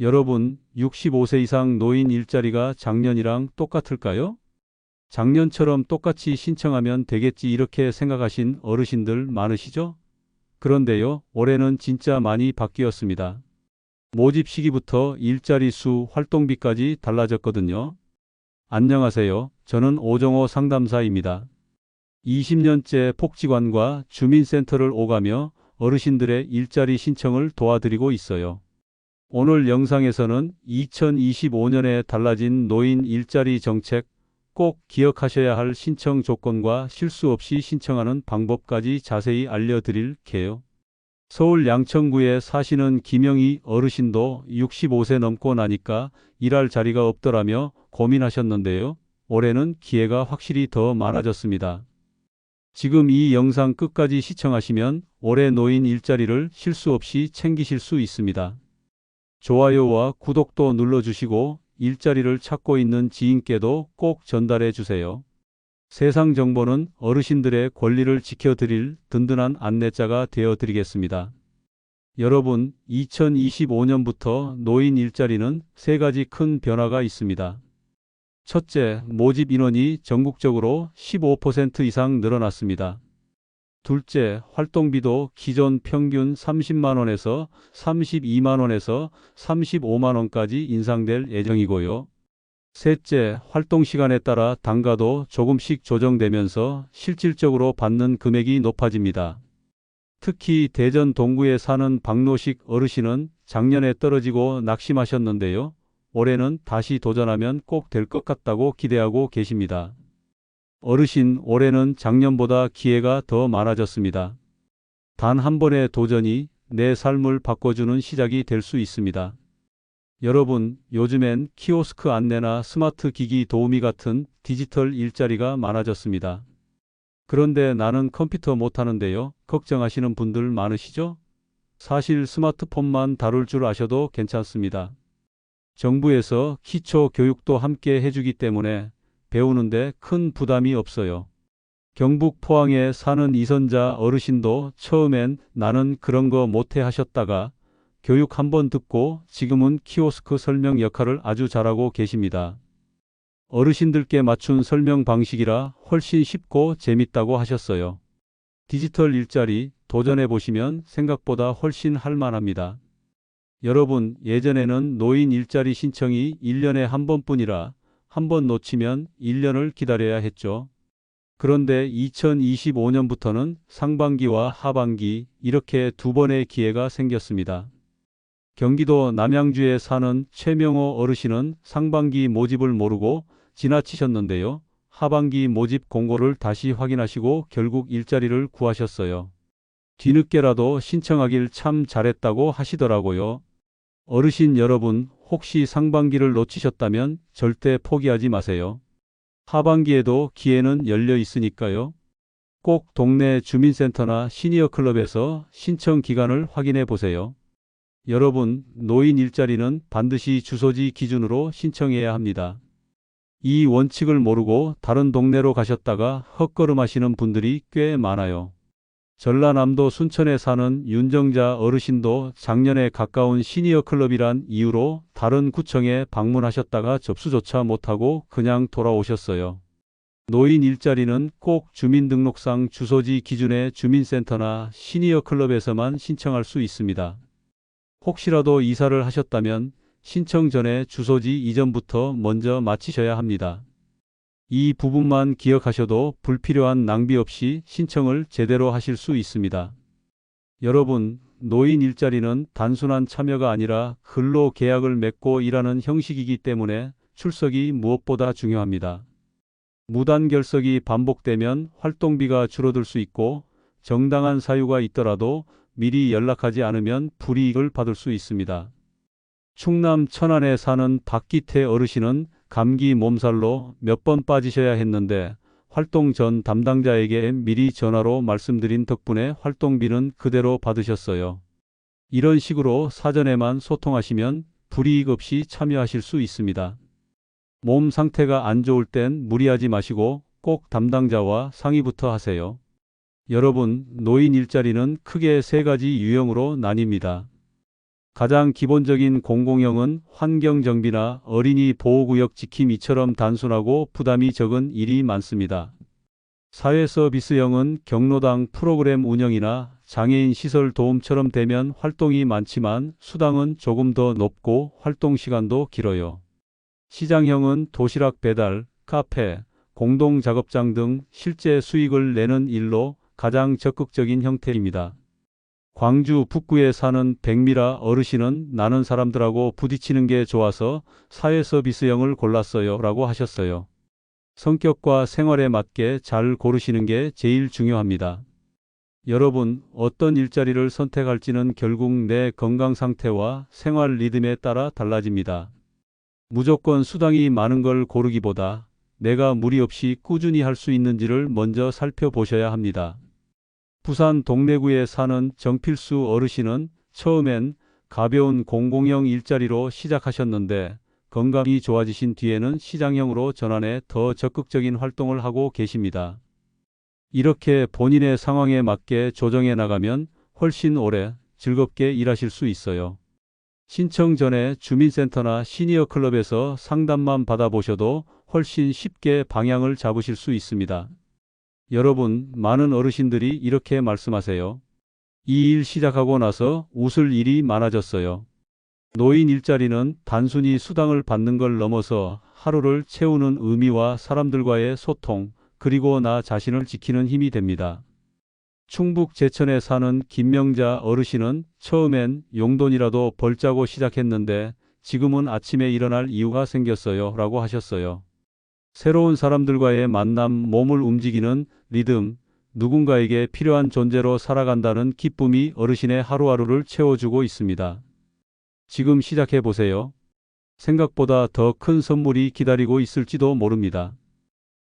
여러분, 65세 이상 노인 일자리가 작년이랑 똑같을까요? 작년처럼 똑같이 신청하면 되겠지 이렇게 생각하신 어르신들 많으시죠? 그런데요, 올해는 진짜 많이 바뀌었습니다. 모집 시기부터 일자리 수, 활동비까지 달라졌거든요. 안녕하세요. 저는 오정호 상담사입니다. 20년째 복지관과 주민센터를 오가며 어르신들의 일자리 신청을 도와드리고 있어요. 오늘 영상에서는 2025년에 달라진 노인 일자리 정책 꼭 기억하셔야 할 신청 조건과 실수 없이 신청하는 방법까지 자세히 알려드릴게요. 서울 양천구에 사시는 김영희 어르신도 65세 넘고 나니까 일할 자리가 없더라며 고민하셨는데요. 올해는 기회가 확실히 더 많아졌습니다. 지금 이 영상 끝까지 시청하시면 올해 노인 일자리를 실수 없이 챙기실 수 있습니다. 좋아요와 구독도 눌러주시고 일자리를 찾고 있는 지인께도 꼭 전달해 주세요. 세상 정보는 어르신들의 권리를 지켜드릴 든든한 안내자가 되어 드리겠습니다. 여러분, 2025년부터 노인 일자리는 세 가지 큰 변화가 있습니다. 첫째, 모집 인원이 전국적으로 15% 이상 늘어났습니다. 둘째, 활동비도 기존 평균 30만원에서 32만원에서 35만원까지 인상될 예정이고요. 셋째, 활동 시간에 따라 단가도 조금씩 조정되면서 실질적으로 받는 금액이 높아집니다. 특히 대전 동구에 사는 박노식 어르신은 작년에 떨어지고 낙심하셨는데요. 올해는 다시 도전하면 꼭 될 것 같다고 기대하고 계십니다. 어르신, 올해는 작년보다 기회가 더 많아졌습니다. 단 한 번의 도전이 내 삶을 바꿔주는 시작이 될 수 있습니다. 여러분, 요즘엔 키오스크 안내나 스마트 기기 도우미 같은 디지털 일자리가 많아졌습니다. 그런데 나는 컴퓨터 못하는데요. 걱정하시는 분들 많으시죠? 사실 스마트폰만 다룰 줄 아셔도 괜찮습니다. 정부에서 기초 교육도 함께 해주기 때문에 배우는데 큰 부담이 없어요. 경북 포항에 사는 이선자 어르신도 처음엔 나는 그런 거 못해 하셨다가 교육 한번 듣고 지금은 키오스크 설명 역할을 아주 잘하고 계십니다. 어르신들께 맞춘 설명 방식이라 훨씬 쉽고 재밌다고 하셨어요. 디지털 일자리 도전해 보시면 생각보다 훨씬 할만합니다. 여러분, 예전에는 노인 일자리 신청이 1년에 한 번뿐이라 한 번 놓치면 1년을 기다려야 했죠. 그런데 2025년부터는 상반기와 하반기 이렇게 두 번의 기회가 생겼습니다. 경기도 남양주에 사는 최명호 어르신은 상반기 모집을 모르고 지나치셨는데요. 하반기 모집 공고를 다시 확인하시고 결국 일자리를 구하셨어요. 뒤늦게라도 신청하길 참 잘했다고 하시더라고요. 어르신 여러분, 혹시 상반기를 놓치셨다면 절대 포기하지 마세요. 하반기에도 기회는 열려 있으니까요. 꼭 동네 주민센터나 시니어 클럽에서 신청 기간을 확인해 보세요. 여러분, 노인 일자리는 반드시 주소지 기준으로 신청해야 합니다. 이 원칙을 모르고 다른 동네로 가셨다가 헛걸음 하시는 분들이 꽤 많아요. 전라남도 순천에 사는 윤정자 어르신도 작년에 가까운 시니어 클럽이란 이유로 다른 구청에 방문하셨다가 접수조차 못하고 그냥 돌아오셨어요. 노인 일자리는 꼭 주민등록상 주소지 기준의 주민센터나 시니어 클럽에서만 신청할 수 있습니다. 혹시라도 이사를 하셨다면 신청 전에 주소지 이전부터 먼저 마치셔야 합니다. 이 부분만 기억하셔도 불필요한 낭비 없이 신청을 제대로 하실 수 있습니다. 여러분, 노인 일자리는 단순한 참여가 아니라 근로 계약을 맺고 일하는 형식이기 때문에 출석이 무엇보다 중요합니다. 무단 결석이 반복되면 활동비가 줄어들 수 있고 정당한 사유가 있더라도 미리 연락하지 않으면 불이익을 받을 수 있습니다. 충남 천안에 사는 박기태 어르신은 감기 몸살로 몇 번 빠지셔야 했는데 활동 전 담당자에게 미리 전화로 말씀드린 덕분에 활동비는 그대로 받으셨어요. 이런 식으로 사전에만 소통하시면 불이익 없이 참여하실 수 있습니다. 몸 상태가 안 좋을 땐 무리하지 마시고 꼭 담당자와 상의부터 하세요. 여러분, 노인 일자리는 크게 세 가지 유형으로 나뉩니다. 가장 기본적인 공공형은 환경정비나 어린이 보호구역 지킴 이처럼 단순하고 부담이 적은 일이 많습니다. 사회서비스형은 경로당 프로그램 운영이나 장애인 시설 도움처럼 되면 활동이 많지만 수당은 조금 더 높고 활동 시간도 길어요. 시장형은 도시락 배달, 카페, 공동 작업장 등 실제 수익을 내는 일로 가장 적극적인 형태입니다. 광주 북구에 사는 백미라 어르신은 나는 사람들하고 부딪히는 게 좋아서 사회서비스형을 골랐어요 라고 하셨어요. 성격과 생활에 맞게 잘 고르시는 게 제일 중요합니다. 여러분, 어떤 일자리를 선택할지는 결국 내 건강 상태와 생활 리듬에 따라 달라집니다. 무조건 수당이 많은 걸 고르기보다 내가 무리 없이 꾸준히 할 수 있는지를 먼저 살펴보셔야 합니다. 부산 동래구에 사는 정필수 어르신은 처음엔 가벼운 공공형 일자리로 시작하셨는데 건강이 좋아지신 뒤에는 시장형으로 전환해 더 적극적인 활동을 하고 계십니다. 이렇게 본인의 상황에 맞게 조정해 나가면 훨씬 오래 즐겁게 일하실 수 있어요. 신청 전에 주민센터나 시니어 클럽에서 상담만 받아보셔도 훨씬 쉽게 방향을 잡으실 수 있습니다. 여러분, 많은 어르신들이 이렇게 말씀하세요. 이 일 시작하고 나서 웃을 일이 많아졌어요. 노인 일자리는 단순히 수당을 받는 걸 넘어서 하루를 채우는 의미와 사람들과의 소통, 그리고 나 자신을 지키는 힘이 됩니다. 충북 제천에 사는 김명자 어르신은 처음엔 용돈이라도 벌자고 시작했는데 지금은 아침에 일어날 이유가 생겼어요 라고 하셨어요. 새로운 사람들과의 만남, 몸을 움직이는 리듬, 누군가에게 필요한 존재로 살아간다는 기쁨이 어르신의 하루하루를 채워주고 있습니다. 지금 시작해 보세요. 생각보다 더 큰 선물이 기다리고 있을지도 모릅니다.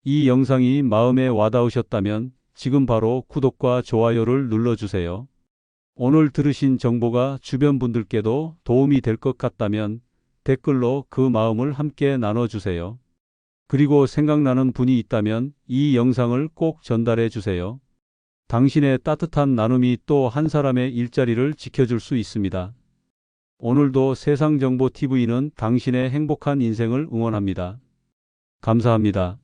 이 영상이 마음에 와닿으셨다면 지금 바로 구독과 좋아요를 눌러주세요. 오늘 들으신 정보가 주변 분들께도 도움이 될 것 같다면 댓글로 그 마음을 함께 나눠주세요. 그리고 생각나는 분이 있다면 이 영상을 꼭 전달해 주세요. 당신의 따뜻한 나눔이 또 한 사람의 일자리를 지켜줄 수 있습니다. 오늘도 세상정보TV는 당신의 행복한 인생을 응원합니다. 감사합니다.